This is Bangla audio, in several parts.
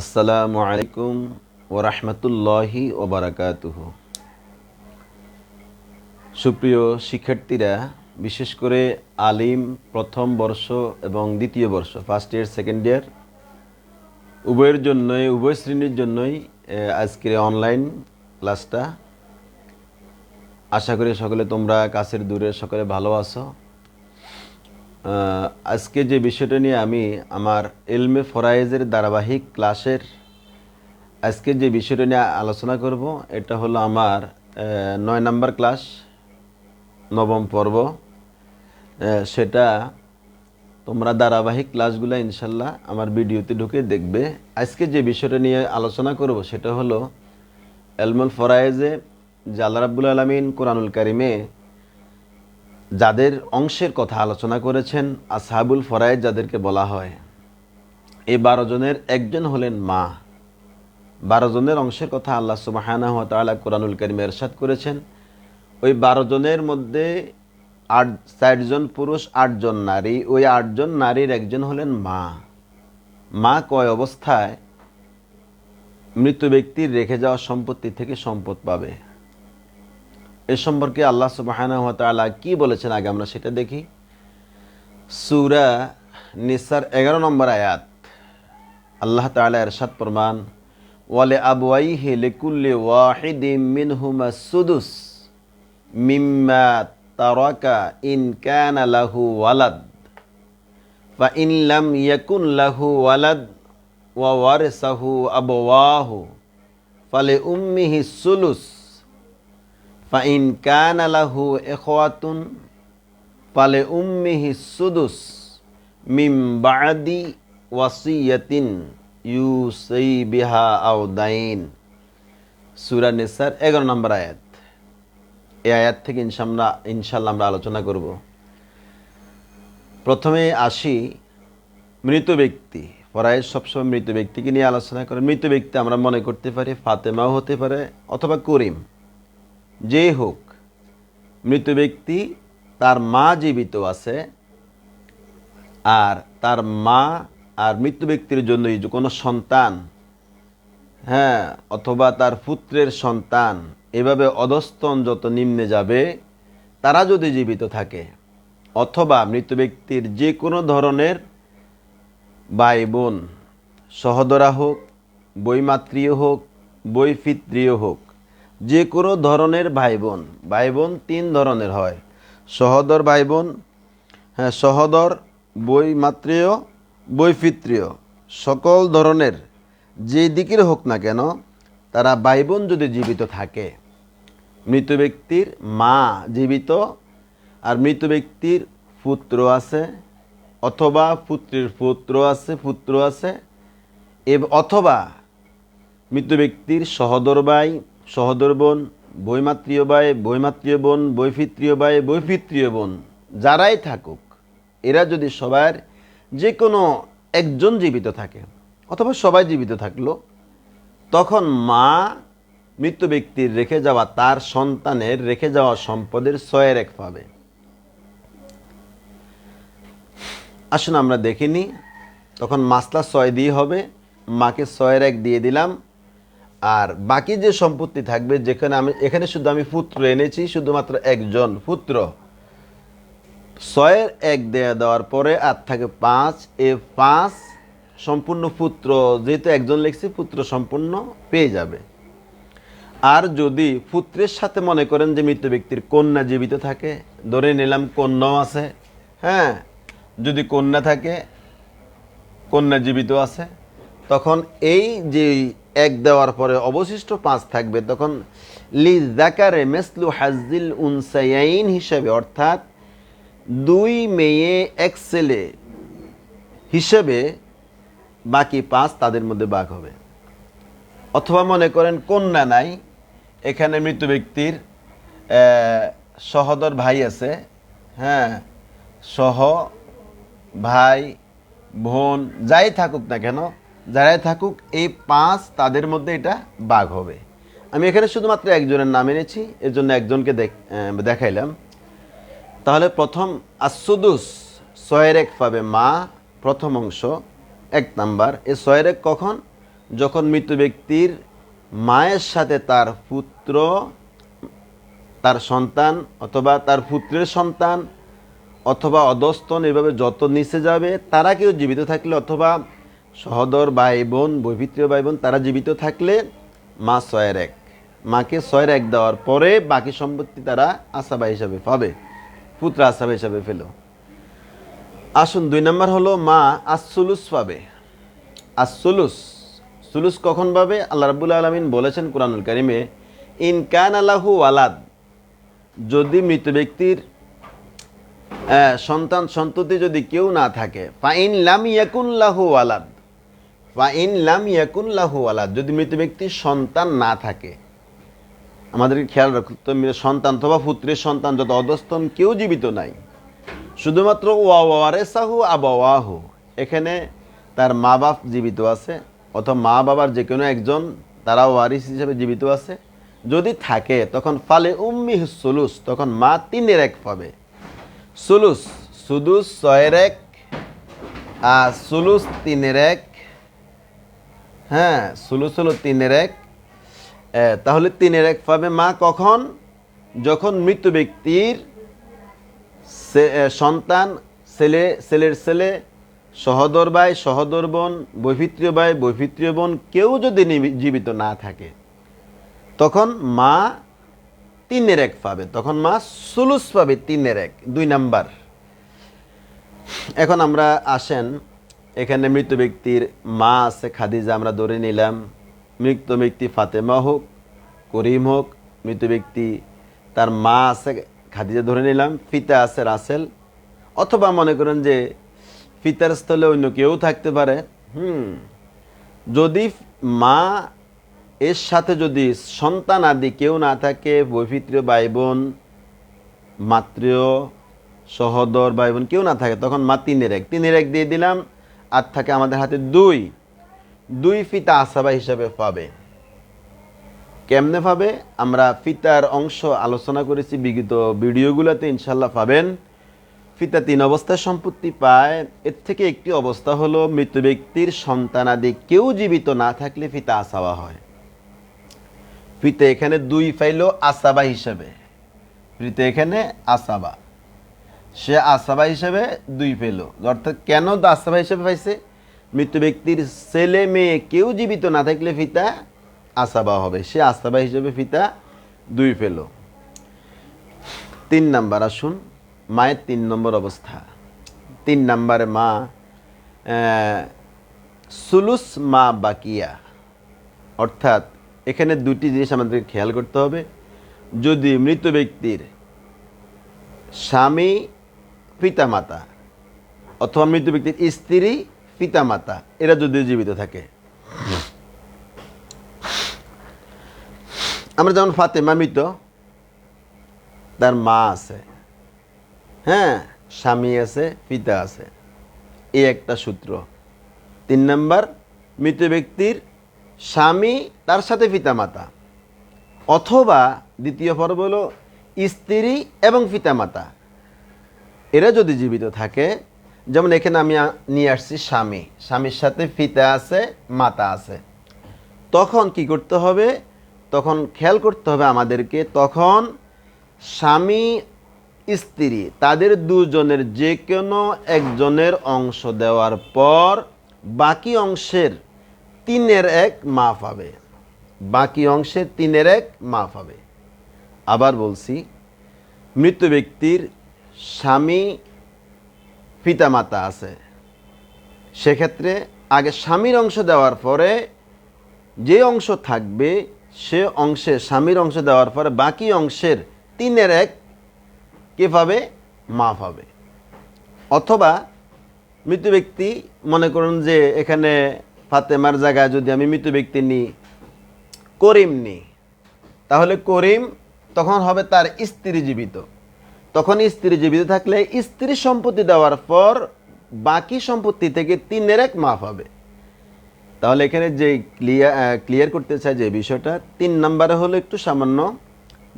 আসসালামু আলাইকুম ওরহমতুল্লাহি ওবরাকাতুহ সুপ্রিয় শিক্ষার্থীরা, বিশেষ করে আলিম প্রথম বর্ষ এবং দ্বিতীয় বর্ষ ফার্স্ট ইয়ার সেকেন্ড ইয়ার উভয়ের জন্যই, উভয় শ্রেণির জন্যই আজকের অনলাইন ক্লাসটা আশা করি সকলে তোমরা কাছের দূরে সকলে ভালো আছো। আজকে যে বিষয়টা নিয়ে আমি আমার এলমে ফরাইজের ধারাবাহিক ক্লাসের আজকে যে বিষয়টা নিয়ে আলোচনা করব, এটা হলো আমার নয় নাম্বার ক্লাস, নবম পর্ব। সেটা তোমরা ধারাবাহিক ক্লাসগুলো ইনশাল্লাহ আমার ভিডিওতে ঢুকে দেখবে। আজকে যে বিষয়টা নিয়ে আলোচনা করব, সেটা হলো এলমুল ফরায়েজে যে রাব্বুল আলমিন কোরআনুল কারিমে যাদের অংশের কথা আলোচনা করেছেন আসহাবুল ফরায়েজ যাদেরকে বলা হয় এই বারো জনের একজন হলেন মা। বারো জনের অংশের কথা আল্লাহ সুবাহানা তাআলা কোরআনুল করিমে এরশাদ করেছেন। ওই বারো জনের মধ্যে আট চারজন পুরুষ আটজন নারী। ওই আটজন নারীর একজন হলেন মা। মা কয় অবস্থায় মৃত ব্যক্তির রেখে যাওয়া সম্পত্তি থেকে সম্পদ পাবে। এ সম্পর্কে আল্লাহ সুবাহানা তাআলা কি বলেছেন আগে আমরা সেটা দেখি। সুরা নিসার এগারো নম্বর আয়াত। আল্লাহ তাআলা এরশাদ প্রমাণ ওয়ালে আবওয়াইহি লিকুল্লি ওয়াহিদিম মিনহুমা সুদুস মিম্মা তারাকা ইন কানা লাহু ওয়ালাদ বা ইন লাম ইয়াকুন লাহু ওয়ালাদ ওয়া ওয়ারিসাহু আবওয়াহু ফালে উম্মিহি সুলুস ফাইন কান আলাহু এখওয়াতুন পালে উম্মিহি সুদুস মিম বাদি ওয়াসিয়াতিন ইউসই বিহা আও দাইন। সুরা নিসার এগারো নম্বর আয়াত। এই আয়াত থেকে ইনশাল্লাহ ইনশাল্লাহ আমরা আলোচনা করব। প্রথমে আসি মৃত ব্যক্তি। পরায় সবসময় মৃত ব্যক্তিকে নিয়ে আলোচনা করে। মৃত ব্যক্তি আমরা মনে করতে পারি ফাতেমাও হতে পারে অথবা করিম। যেই হোক, মৃত ব্যক্তি তার মা জীবিত আছে, আর তার মা আর মৃত ব্যক্তির জন্য যে কোনো সন্তান হ্যাঁ অথবা তার পুত্রের সন্তান, এভাবে অধস্তন যত নিম্নে যাবে, তারা যদি জীবিত থাকে, অথবা মৃত ব্যক্তির যে কোনো ধরনের ভাই বোন, সহদরা হোক বইমাতৃয় হোক বইফিত্রীয় হোক যে কোনো ধরনের ভাই বোন ভাই বোন তিন ধরনের হয়। সহদর ভাই বোন হ্যাঁ সহদর বইমাতৃয় বৈফিত্রীয় সকল ধরনের যে দিকের হোক না কেন, তারা ভাই বোন যদি জীবিত থাকে, মৃত ব্যক্তির মা জীবিত, আর মৃত ব্যক্তির পুত্র আছে, অথবা পুত্রের পুত্র আছে পুত্র আছে অথবা মৃত ব্যক্তির সহদর ভাই সহদর বোন, বৈমাত্রীয় ভাই, বৈমাত্রীয় বোন বৈফিত্রীয় ভাই বৈফিত্রীয় বোন, যারাই থাকুক, এরা যদি সবার যে কোনো একজন জীবিত থাকে অথবা সবাই জীবিত থাকল, তখন মা মৃত্যু ব্যক্তির রেখে যাওয়া তার সন্তানের রেখে যাওয়া সম্পদের ছয়ের এক পাবে। আসুন আমরা দেখিনি, তখন মাসলা ছয় দিয়ে হবে, মাকে ছয়ের এক দিয়ে দিলাম আর বাকি যে সম্পত্তি থাকবে, যেখানে আমি, এখানে শুধু আমি পুত্র এনেছি, শুধুমাত্র একজন পুত্র। ছয়ের এক দেয়া দেওয়ার পরে আর থাকে পাঁচ। এ পাঁচ সম্পূর্ণ পুত্র, যেহেতু একজন লিখছি, পুত্র সম্পূর্ণ পেয়ে যাবে। আর যদি পুত্রের সাথে মনে করেন যে মৃত ব্যক্তির কন্যা জীবিত থাকে, ধরে নিলাম কন্যাও আছে হ্যাঁ? যদি কন্যা থাকে, কন্যা জীবিত আছে, তখন এই যে এক দেওয়ার পরে অবশিষ্ট পাঁচ থাকবে, তখন লি জাকারে মেসলু হাজিল উনসাইন হিসেবে, অর্থাৎ দুই মেয়ে এক ছেলে হিসেবে বাকি পাঁচ তাদের মধ্যে ভাগ হবে। অথবা মনে করেন কন্যা নাই, এখানে মৃত ব্যক্তির সহদর ভাই আছে হ্যাঁ সহ ভাই, বোন, যাই থাকুক না কেন যারাই থাকুক, এই পাঁচ তাদের মধ্যে এটা বাঘ হবে। আমি এখানে শুধুমাত্র একজনের নাম এনেছি, এর জন্য একজনকে দেখ- দেখাইলাম। তাহলে প্রথম আসুদুস ছয়ের এক পাবে মা, প্রথম অংশ, এক নাম্বার। এ ছয়ের এক কখন? যখন মৃত ব্যক্তির মায়ের সাথে তার পুত্র, তার সন্তান অথবা তার পুত্রের সন্তান অথবা অধস্তন এভাবে যত নিচে যাবে, তারা কেউ জীবিত থাকলে অথবা সহদর ভাই বোন, বৈভিত্রীয় ভাই বোন, তারা জীবিত থাকলে মা ছয়ের এক। মাকে ছয়ের এক দেওয়ার পরে বাকি সম্পত্তি তারা আসাবা হিসাবে পাবে, পুত্র আসাবা হিসাবে পেল। আসুন দুই নম্বর হলো মা আসুলুস পাবে। আসুলুস সুলুস কখন পাবে? আল্লাহ রাবুল আলমিন বলেছেন কোরআনুল কারিমে ইনকান আল্লাহু আলাদ যদি মৃত ব্যক্তির সন্তান সন্ততি যদি কেউ না থাকে ফাইন লাম ইয়াকুল্লাহু আলাদ ফাইন লাম ইয়াকুল্লাহু আলাদ। যদি মৃত ব্যক্তির সন্তান না থাকে আমাদেরকে খেয়াল রাখতে সন্তান অথবা পুত্রের সন্তান যত অধস্তন, কেউ জীবিত নাই। শুধুমাত্র ওয়ারেসাহু আবাহু এখানে তার মা বাপ জীবিত আছে, অথবা মা বাবার যে কোনো একজন, তারা ওয়ারিস হিসেবে জীবিত আছে। যদি থাকে, তখন ফালে উম্মি সুলুস, তখন মা তিনের এক পাবে। সুলুস, সুদুস ছয়ের এক, আর সুলুস তিনের এক হ্যাঁ সুলুস হলো তিনের এক। তাহলে তিনের এক পাবে মা কখন? যখন মৃত ব্যক্তির সন্তান, ছেলে, ছেলের ছেলে, সহদর ভাই, সহদর বোন, বৈভিত্রীয় ভাই, বৈভিত্রীয় বোন কেউ যদি জীবিত না থাকে, তখন মা তিনের এক পাবে। তখন মা সুলুস পাবে তিনের এক। দুই নাম্বার। এখন আমরা আসেন এখানে মৃত ব্যক্তির মা আছে, খাদিজা, আমরা ধরে নিলাম। মৃত ব্যক্তি ফাতেমা হোক, করিম হোক, মৃত ব্যক্তি তার মা আছে, খাদিজা ধরে নিলাম, পিতা আছে রাসেল। অথবা মনে করেন যে পিতার স্থলে অন্য কেউ থাকতে পারে। হুম। যদি মা এর সাথে যদি সন্তান আদি কেউ না থাকে বৈভিত্রীয় ভাই বোন মাতৃয় সহদর ভাই বোন কেউ না থাকে, তখন মা তিনের এক। তিনের এক দিয়ে দিলাম আর থাকে আমাদের হাতে দুই। দুই ফিতা আসাবা হিসাবে পাবে। কেমনে পাবে? আমরা ফিতার অংশ আলোচনা করেছি, বিগত ভিডিওগুলোতে ইনশাল্লাহ পাবেন। ফিতা তিন অবস্থায় সম্পত্তি পায়। এর থেকে একটি অবস্থা হলো, মৃত ব্যক্তির সন্তানাদি কেউ জীবিত না থাকলে ফিতা আসাবা হয়। ফিতে এখানে দুই পাইল আসাবা হিসাবে। ফিতে এখানে আসাবা। সে আসাবা হিসেবে দুই পেল। অর্থাৎ কেন আসাবা হিসেবে পাইছে? মৃত ব্যক্তির ছেলে, মেয়ে কেউ জীবিত না থাকলে ফিতা আসাবা হবে। সে আসাবা হিসেবে ফিতা দুই পেল। তিন নাম্বার আসুন, মায়ের তিন নম্বর অবস্থা। তিন নাম্বারে মা সুলুস মা বাকিয়া। অর্থাৎ এখানে দুটি জিনিস আমাদেরকে খেয়াল করতে হবে। যদি মৃত ব্যক্তির স্বামী পিতামাতা অথবা মৃত ব্যক্তির স্ত্রী পিতামাতা, এরা যদি জীবিত থাকে। আমরা যেমন ফাতেমা মৃত, তার মা আছে। হ্যাঁ স্বামী আছে, পিতা আছে। এই একটা সূত্র। তিন নাম্বার, মৃত ব্যক্তির স্বামী, তার সাথে পিতামাতা। অথবা দ্বিতীয় পর্ব হলো স্ত্রী এবং পিতামাতা। এরা যদি জীবিত থাকে, যেমন এখানে আমি নিয়ে আসছি স্বামী। স্বামীর সাথে ফিতা আছে, মাতা আছে। তখন কি করতে হবে? তখন খেয়াল করতে হবে আমাদেরকে, তখন স্বামী, স্ত্রী, তাদের দুজনের যে কোনো একজনের অংশ দেওয়ার পর বাকি অংশের তিনের এক মা পাবে বাকি অংশের তিনের এক মা পাবে আবার বলছি, মৃত ব্যক্তির স্বামী পিতামাতা আছে। সেক্ষেত্রে আগে স্বামীর অংশ দেওয়ার পরে যে অংশ থাকবে, সে অংশে স্বামীর অংশ দেওয়ার পরে বাকি অংশের তিনের এক কে পাবে? মা পাবে। অথবা মৃত ব্যক্তি, মনে করুন যে এখানে ফাতেমার জায়গায় যদি আমি মৃত ব্যক্তি নিই করিম নিই তাহলে করিম তখন হবে তার স্ত্রী জীবিত। তখন স্ত্রী জীবিত থাকলে স্ত্রী সম্পত্তি দেওয়ার পর বাকি সম্পত্তি থেকে তিনের এক মাফ হবে। তাহলে এখানে যে ক্লিয়ার ক্লিয়ার করতে চাই যে বিষয়টা, তিন নম্বরে হলো একটু সামান্য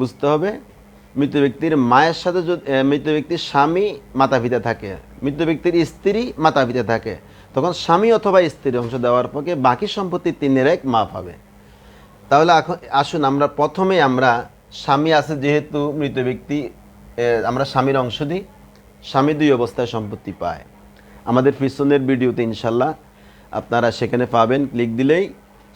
বুঝতে হবে। মৃত ব্যক্তির মায়ের সাথে যদি মৃত ব্যক্তির স্বামী মাতা পিতা থাকে, মৃত ব্যক্তির স্ত্রী মাতা পিতা থাকে, তখন স্বামী অথবা স্ত্রীর অংশ দেওয়ার পক্ষে বাকি সম্পত্তি তিনের এক মাপ হবে। তাহলে আসুন আমরা প্রথমে আমরা স্বামী আছে যেহেতু মৃত ব্যক্তি আমরা স্বামীর অংশ দিই, স্বামী দুই অবস্থায় সম্পত্তি পায়। আমাদের পিছনের ভিডিওতে ইনশাল্লাহ আপনারা সেখানে পাবেন, ক্লিক দিলেই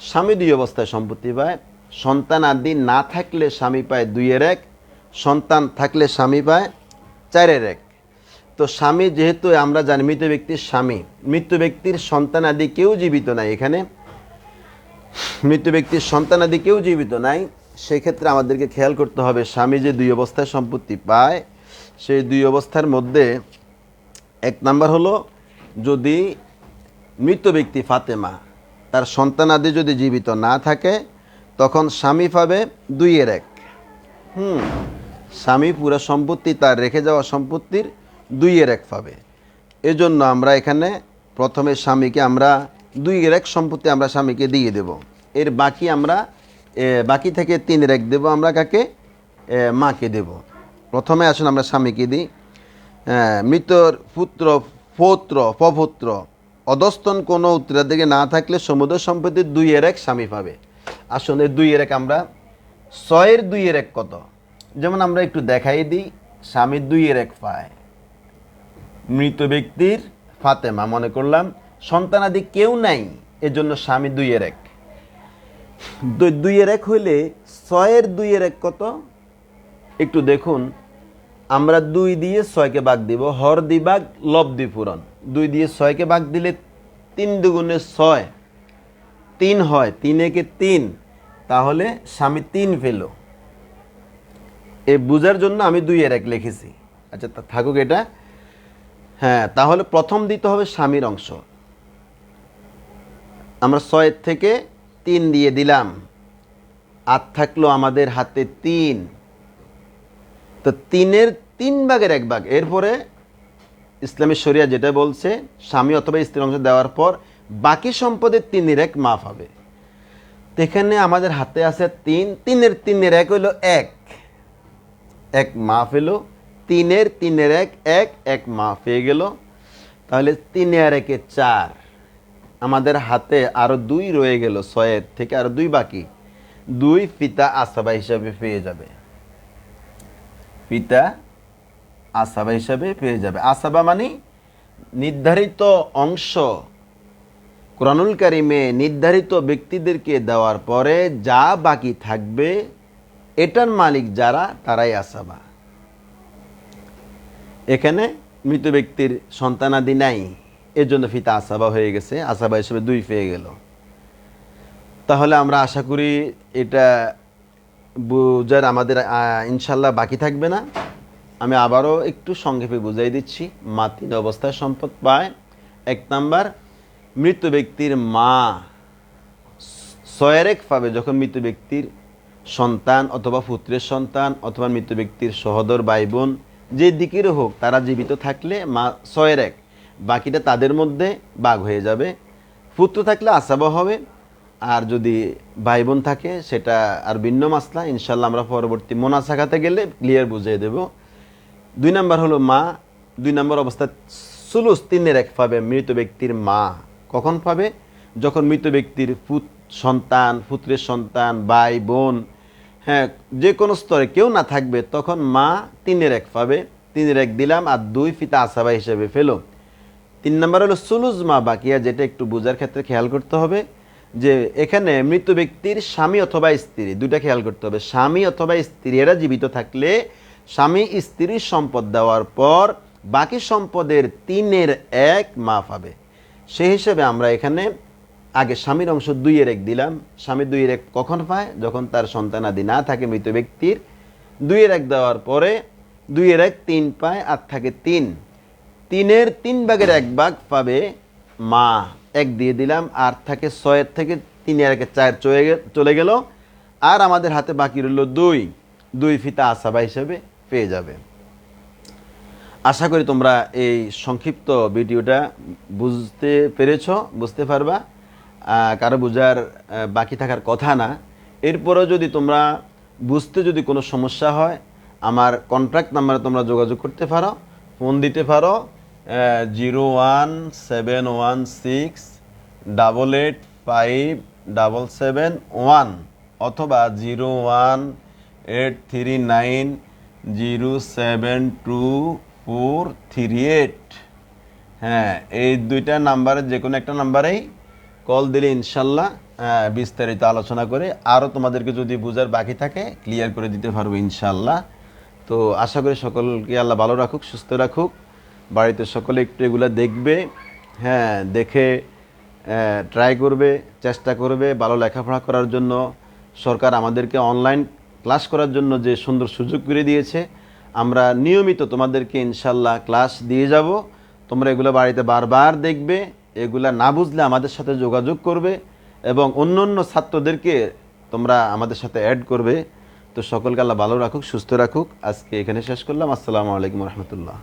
স্বামী দুই অবস্থায় সম্পত্তি পায়। সন্তান আদি না থাকলে স্বামী পায় দুইয়ের এক, সন্তান থাকলে স্বামী পায় চারের এক। তো স্বামী যেহেতু আমরা জানি মৃত ব্যক্তির স্বামী মৃত্যু ব্যক্তির সন্তান আদি কেউ জীবিত নাই এখানে। মৃত্যু ব্যক্তির সন্তান আদি কেউ জীবিত নাই। সেই ক্ষেত্রে আমাদেরকে খেয়াল করতে হবে, স্বামী যে দুই অবস্থায় সম্পত্তি পায়, সেই দুই অবস্থার মধ্যে এক নাম্বার হলো, যদি মৃত ব্যক্তি ফাতেমা, তার সন্তানাদি যদি জীবিত না থাকে, তখন স্বামী পাবে দুইয়ের এক। হুম, স্বামী পুরো সম্পত্তি তার রেখে যাওয়া সম্পত্তির দুইয়ের এক পাবে। এজন্য আমরা এখানে প্রথমে স্বামীকে আমরা দুইয়ের এক সম্পত্তি আমরা স্বামীকে দিয়ে দেব। এর বাকি আমরা বাকি থেকে তিনের এক দেব আমরা কাকে? মাকে দেব। প্রথমে আসুন আমরা স্বামীকে দিই। মৃতর পুত্র, পৌত্র, পপুত্র, অধস্তন কোনো উত্তরাধিকারী না থাকলে সমুদ্র সম্পত্তির দুইয়ের এক স্বামী পাবে। আসুন এই দুইয়ের এক আমরা, ছয়ের দুই এর এক কত? যেমন আমরা একটু দেখাই দিই, স্বামীর দুই এর এক পায়। মৃত ব্যক্তির ফাতেমা, মনে করলাম, সন্তানাদি কেউ নাই, এজন্য স্বামী দুইয়ের এক দু- দুইয়ের এক হইলে ছয়ের দুইয়ের এক কত? একটু দেখুন। আমরা দুই দিয়ে ছয়কে ভাগ দিব, হর দিবাগ লব পূরণ। দুই দিয়ে ছয়কে ভাগ দিলে তিন দুগুণে ছয়। তিন হয়, তিন একে তিন। তাহলে স্বামী তিন পেল। এ বুঝার জন্য আমি দুই এর এক লিখেছি। আচ্ছা তা থাকুক এটা। হ্যাঁ তাহলে প্রথম দিতে হবে স্বামীর অংশ। আমরা ছয়ের থেকে তিন দিয়ে দিলাম। আর থাকল আমাদের হাতে তিন। তো তিনের তিন ভাগের এক ভাগ। এরপরে ইসলামী শরিয়া যেটা বলছে, স্বামী অথবা স্ত্রীর অংশ দেওয়ার পর বাকি সম্পদের তিনের এক মাফ হবে। এখানে আমাদের হাতে আছে তিন। তিনের তিনের এক হইল এক। এক মাফ এলো তিনের তিনের এক এক এক মাফ হয়ে গেল। তাহলে তিনে আর একে চার। আমাদের হাতে আরও দুই রয়ে গেল, ছয়ের থেকে আরও দুই বাকি। দুই পিতা আসাবা হিসাবে পেয়ে যাবে। পিতা আসাবা হিসাবে পেয়ে যাবে। আসাবা মানে নির্ধারিত অংশ। কোরআনুল কারিমে নির্ধারিত ব্যক্তিদেরকে দেওয়ার পরে যা বাকি থাকবে, এটার মালিক যারা, তারাই আসাবা। এখানে মৃত ব্যক্তির সন্তানাদি নাই। এর জন্য ফিতা আসাবা হয়ে গেছে, আসাবা হিসেবে দুই পেয়ে গেল। তাহলে আমরা আশা করি এটা বুঝার আমাদের ইনশাল্লাহ বাকি থাকবে না। আমি আবারও একটু সংক্ষেপে বুঝাই দিচ্ছি। মা তিন অবস্থায় সম্পদ পায়। এক নাম্বার, মৃত ব্যক্তির মা ছয়ের এক পাবে যখন মৃত ব্যক্তির সন্তান অথবা পুত্রের সন্তান অথবা মৃত ব্যক্তির সহদর ভাই বোন যে দিকের হোক, তারা জীবিত থাকলে মা ছয়ের এক বাকিটা তাদের মধ্যে বাঘ হয়ে যাবে। পুত্র থাকলে আসাবা হবে, আর যদি ভাই বোন থাকে, সেটা আর ভিন্ন মাসলা। ইনশাল্লাহ আমরা পরবর্তী মোনা মোনাসাখাতে গেলে ক্লিয়ার বুঝিয়ে দেব। দুই নাম্বার হলো মা। দুই নম্বর অবস্থা, সুলুস তিনের এক পাবে মৃত ব্যক্তির মা কখন পাবে যখন মৃত ব্যক্তির পুত, সন্তান, পুত্রের সন্তান, ভাই, বোন হ্যাঁ যে কোনো স্তরে কেউ না থাকবে, তখন মা তিনের এক পাবে তিনের এক দিলাম, আর দুই ফিতা আসাবা হিসেবে ফেলো। তিন নম্বর হলো সুলুজ মা বাকিয়া, যেটা একটু বোঝার ক্ষেত্রে খেয়াল করতে হবে যে এখানে মৃত ব্যক্তির স্বামী অথবা স্ত্রী, দুইটা খেয়াল করতে হবে। স্বামী অথবা স্ত্রী, এরা জীবিত থাকলে স্বামী স্ত্রীর সম্পদ দেওয়ার পর বাকি সম্পদের তিনের এক মাফ হবে। সেই হিসেবে আমরা এখানে আগে স্বামীর অংশ দুইয়ের এক দিলাম। স্বামী দুইয়ের এক কখন পায়? যখন তার সন্তানাদি না থাকে মৃত ব্যক্তির দুইয়ের এক দেওয়ার পরে দুইয়ের এক তিন পায়, আর থাকে তিন। তিনের তিন ভাগের এক ভাগ পাবে মা। এক দিয়ে দিলাম, আর থাকে ছয়ের থেকে তিনের একে চার চলে চলে গেল। আর আমাদের হাতে বাকি রইল দুই। দুই ফিতা আসাবা হিসেবে পেয়ে যাবে। আশা করি তোমরা এই সংক্ষিপ্ত ভিডিওটা বুঝতে পেরেছ, বুঝতে পারবা। কারও বোঝার বাকি থাকার কথা না। এরপরেও যদি তোমরা বুঝতে যদি কোনো সমস্যা হয়, আমার কন্ট্রাক্ট নাম্বারে তোমরা যোগাযোগ করতে পারো ফোন দিতে পারো। Zero one seven one six double eight five double seven one অথবা zero one eight three nine zero seven two four three eight. হ্যাঁ এই দুইটা নাম্বারে যে কোনো একটা নাম্বারেই কল দিলে ইনশাল্লাহ বিস্তারিত আলোচনা করে আরও তোমাদেরকে যদি বুঝার বাকি থাকে, ক্লিয়ার করে দিতে পারব ইনশাল্লাহ। তো আশা করি সকলকে আল্লাহ ভালো রাখুক, সুস্থ রাখুক। বাড়িতে সকলে একটু এগুলো দেখবে হ্যাঁ দেখে ট্রাই করবে, চেষ্টা করবে ভালো লেখাপড়া করার জন্য। সরকার আমাদেরকে অনলাইন ক্লাস করার জন্য যে সুন্দর সুযোগ করে দিয়েছে, আমরা নিয়মিত তোমাদেরকে ইনশাল্লাহ ক্লাস দিয়ে যাব। তোমরা এগুলো বাড়িতে বারবার দেখবে, এগুলা না বুঝলে আমাদের সাথে যোগাযোগ করবে এবং অন্য অন্য ছাত্রদেরকে তোমরা আমাদের সাথে অ্যাড করবে। তো সকলকে আল্লাহ ভালো রাখুক, সুস্থ রাখুক। আজকে এখানে শেষ করলাম। আসসালামু আলাইকুম রহমতুল্লাহ।